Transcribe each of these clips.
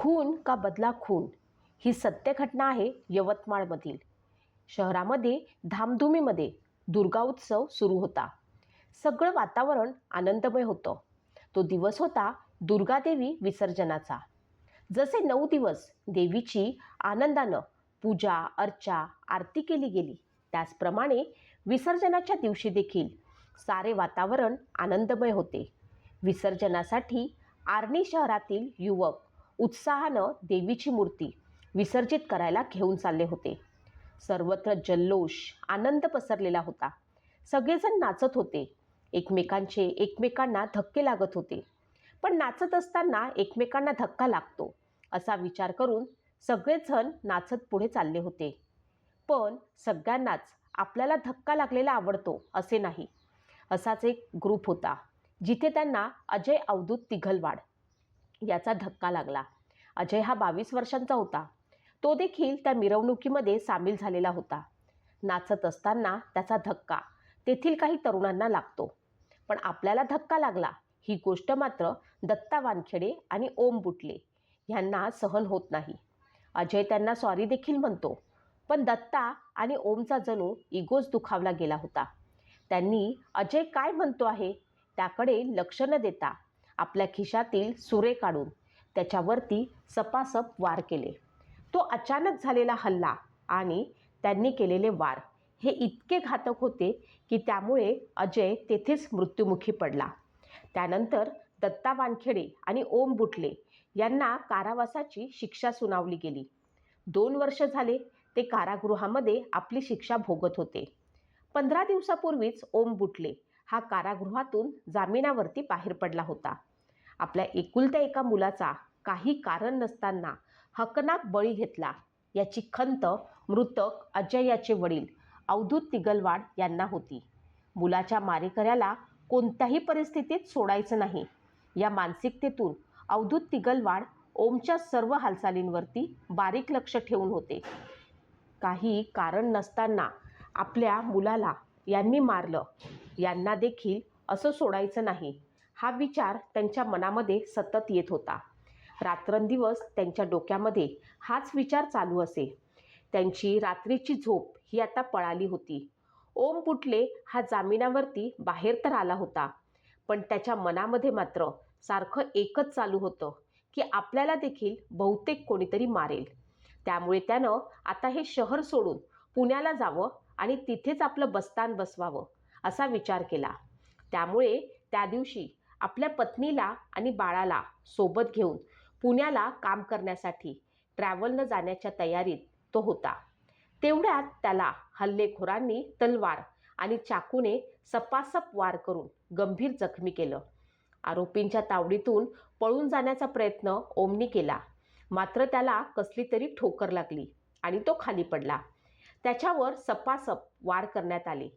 खून का बदला खून? ही सत्य घटना आहे यवतमाळमधील. शहरामध्ये धामधुमीमध्ये दुर्गा उत्सव सुरू होता. सगळं वातावरण आनंदमय होतं. तो दिवस होता दुर्गादेवी विसर्जनाचा. जसे नऊ दिवस देवीची आनंदानं पूजा अर्चा आरती केली गेली त्याचप्रमाणे विसर्जनाच्या दिवशी देखील सारे वातावरण आनंदमय होते. विसर्जनासाठी आर्णी शहरातील युवक उत्साहानं देवीची मूर्ती विसर्जित करायला घेऊन चालले होते. सर्वत्र जल्लोष आनंद पसरलेला होता. सगळेजण नाचत होते. एकमेकांचे एकमेकांना धक्के लागत होते. पण नाचत असताना एकमेकांना धक्का लागतो असा विचार करून सगळेजण नाचत पुढे चालले होते. पण सगळ्यांनाच आपल्याला धक्का लागलेला आवडतो असे नाही. असाच एक ग्रुप होता जिथे त्यांना अजय अवधूत तिघलवाड याचा धक्का लागला. अजय हा बावीस वर्षांचा होता. तो देखील त्या मिरवणुकीमध्ये सामील झालेला होता. नाचत असताना त्याचा धक्का. तेथील काही तरुणांना लागतो. पण आपल्याला धक्का लागला. ही गोष्ट मात्र दत्ता वानखेडे आणि ओम बुटले ह्यांना सहन होत नाही. अजय त्यांना सॉरी देखील म्हणतो. पण दत्ता आणि ओमचा जणू इगोच दुखावला गेला होता. त्यांनी अजय काय म्हणतो आहे? त्याकडे लक्ष न देता आपल्या खिशातील सुरे काढून त्याच्यावरती सपासप वार केले. तो अचानक झालेला हल्ला आणि त्यांनी केलेले वार हे इतके घातक होते की त्यामुळे अजय तेथेच मृत्युमुखी पडला. त्यानंतर दत्ता वानखेडे आणि ओम बुटले यांना कारावासाची शिक्षा सुनावली गेली. दोन वर्ष झाले ते कारागृहामध्ये आपली शिक्षा भोगत होते. पंधरा दिवसापूर्वीच ओम बुटले हा कारागृहातून जामिनावरती बाहेर पडला होता. आपल्या एकुलत्या एका मुलाचा काही कारण नसताना हकनाक बळी घेतला. याची खंत मृतक अजय याचे वडील अवधूत तिगलवाड यांना होती. मुलाच्या मारेकऱ्याला कोणत्याही परिस्थितीत सोडायचं नाही. या मानसिकतेतून अवधूत तिगलवाड ओमच्या सर्व हालचालींवरती बारीक लक्ष ठेवून होते. काही कारण नसताना आपल्या मुलाला यांनी मारलं. यांना देखील असं सोडायचं नाही. हा विचार त्यांच्या मनामध्ये सतत येत होता. रात्रंदिवस त्यांच्या डोक्यामध्ये हाच विचार चालू असे. त्यांची रात्रीची झोप ही आता पळाली होती. ओम पुटले हा जामिनावरती बाहेर तर आला होता पण त्याच्या मनामध्ये मात्र सारखं एकच चालू होतं की आपल्याला देखील बहुतेक कोणीतरी मारेल. त्यामुळे त्यानं आता हे शहर सोडून पुण्याला जावं आणि तिथेच आपलं बस्तान बसवावं असा विचार केला. त्यामुळे त्या दिवशी आपल्या पत्नीला आणि बाळाला सोबत घेऊन पुण्याला काम करण्यासाठी ट्रॅव्हलनं जाण्याच्या तयारीत तो होता. तेवढ्यात त्याला हल्लेखोरांनी तलवार आणि चाकूने सपासप वार करून गंभीर जखमी केलं. आरोपींच्या तावडीतून पळून जाण्याचा प्रयत्न ओमनी केला. मात्र त्याला कसली तरी ठोकर लागली आणि तो खाली पडला. त्याच्यावर सपासप वार करण्यात आले.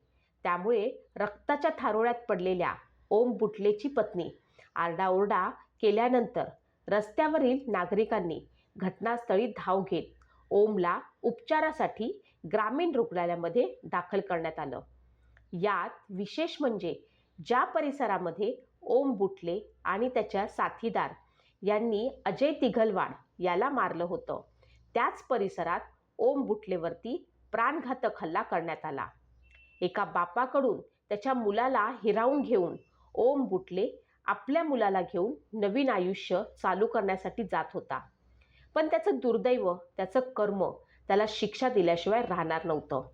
त्यामुळे रक्ताच्या थारोळ्यात पडलेल्या ओम बुटलेची पत्नी. आरडाओरडा केल्यानंतर रस्त्यावरील नागरिकांनी घटनास्थळी धाव घेत ओमला उपचारासाठी ग्रामीण रुग्णालयामध्ये दाखल करण्यात आलं. यात विशेष म्हणजे ज्या परिसरामध्ये ओम बुटले आणि त्याच्या साथीदार यांनी अजय तिघलवाड याला मारलं होतं त्याच परिसरात ओम बुटलेवरती प्राणघातक हल्ला करण्यात आला. एका बापाकडून त्याच्या मुलाला हिरावून घेऊन ओम बुटले आपल्या मुलाला घेऊन नवीन आयुष्य चालू करण्यासाठी जात होता. पण त्याचं दुर्दैव त्याचं कर्म त्याला शिक्षा दिल्याशिवाय राहणार नव्हतं.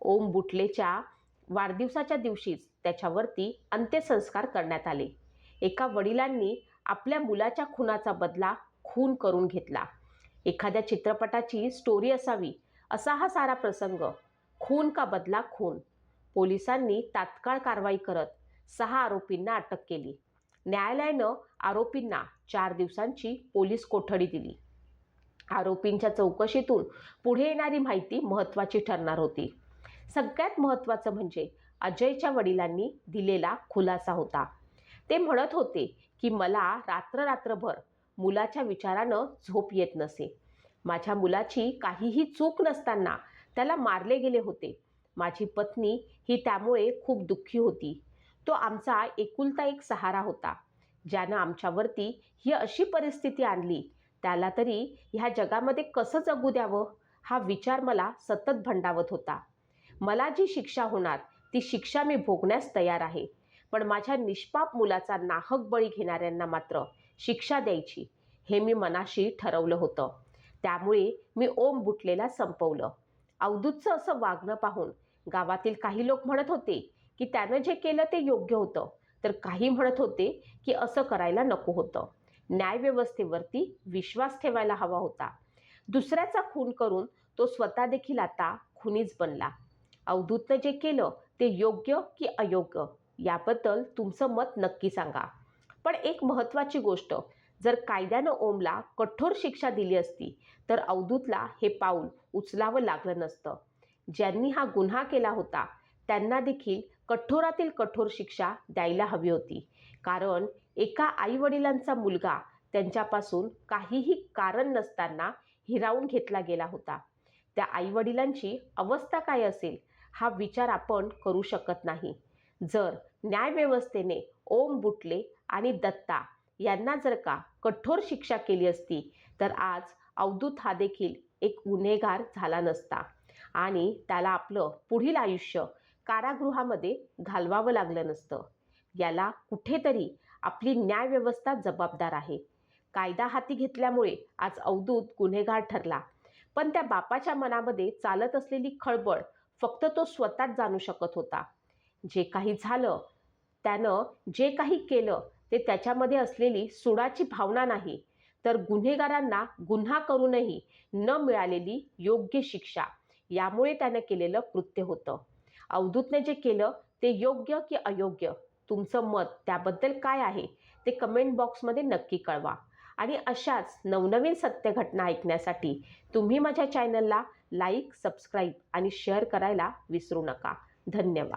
ओम बुटलेच्या वाढदिवसाच्या दिवशीच त्याच्यावरती अंत्यसंस्कार करण्यात आले. एका वडिलांनी आपल्या मुलाच्या खुनाचा बदला खून करून घेतला. एखाद्या चित्रपटाची स्टोरी असावी असा हा सारा प्रसंग खून का बदला खून? पोलिसांनी तात्काळ कारवाई करत सहा आरोपींना अटक केली. न्यायालयानं आरोपींना चार दिवसांची पोलीस कोठडी दिली. आरोपींच्या चौकशीतून पुढे येणारी माहिती महत्त्वाची ठरणार होती. सगळ्यात महत्त्वाचं म्हणजे अजयच्या वडिलांनी दिलेला खुलासा होता. ते म्हणत होते की मला रात्र रात्रभर मुलाच्या विचारानं झोप येत नसे. माझ्या मुलाची काहीही चूक नसताना त्याला मारले गेले होते. माझी पत्नी ही त्यामुळे खूप दुःखी होती. तो आमचा एकुलता एक सहारा होता. ज्यानं आमच्यावरती ही अशी परिस्थिती आणली त्याला तरी ह्या जगामध्ये कसं जगू द्यावं? हा विचार मला सतत भंडावत होता. मला जी शिक्षा होणार ती शिक्षा मी भोगण्यास तयार आहे. पण माझ्या निष्पाप मुलाचा नाहक बळी घेणाऱ्यांना मात्र शिक्षा द्यायची हे मी मनाशी ठरवलं होतं. त्यामुळे मी ओम बुटलेला संपवलं. अवधूतचं असं वागणं पाहून गावातील काही लोक म्हणत होते की त्यानं जे केलं ते योग्य होतं. तर काही म्हणत होते की असं करायला नको होतं. न्यायव्यवस्थेवरती विश्वास ठेवायला हवा होता. दुसऱ्याचा खून करून तो स्वतः देखील आता खुनीच बनला. अवधूतनं जे केलं ते योग्य की अयोग्य याबद्दल तुमचं मत नक्की सांगा. पण एक महत्त्वाची गोष्ट जर कायद्यानं ओमला कठोर शिक्षा दिली असती तर अवधूतला हे पाऊल उचलावं लागलं नसतं. ज्यांनी हा गुन्हा केला होता त्यांना देखील कठोरातील कठोर शिक्षा द्यायला हवी होती. कारण एका आईवडिलांचा मुलगा त्यांच्यापासून काहीही कारण नसताना हिरावून घेतला गेला होता. त्या आईवडिलांची अवस्था काय असेल हा विचार आपण करू शकत नाही. जर न्यायव्यवस्थेने ओम बुटले आणि दत्ता यांना जर का कठोर शिक्षा केली असती तर आज अवधूत हा देखील एक गुन्हेगार झाला नसता. आणि त्याला आपलं पुढील आयुष्य कारागृहामध्ये घालवावं लागलं नसतं. याला कुठेतरी आपली न्यायव्यवस्था जबाबदार आहे. कायदा हाती घेतल्यामुळे आज अवधूत गुन्हेगार ठरला. पण त्या बापाच्या मनामध्ये चालत असलेली खळबळ फक्त तो स्वतःच जाणू शकत होता. जे काही झालं त्यानं जे काही केलं ते त्याच्यामध्ये असलेली सुडाची भावना नाही. तर गुन्हेगारांना गुन्हा करूनही न मिळालेली योग्य शिक्षा. यामुळे त्यानं केलेलं कृत्य होतं. अवधूतने जे केलं ते योग्य की अयोग्य? तुमचं मत त्याबद्दल काय आहे? ते कमेंट बॉक्समध्ये नक्की कळवा. आणि अशाच नवनवीन सत्य घटना ऐकण्यासाठी तुम्ही माझ्या चॅनलला लाईक सबस्क्राईब आणि शेअर करायला विसरू नका. धन्यवाद.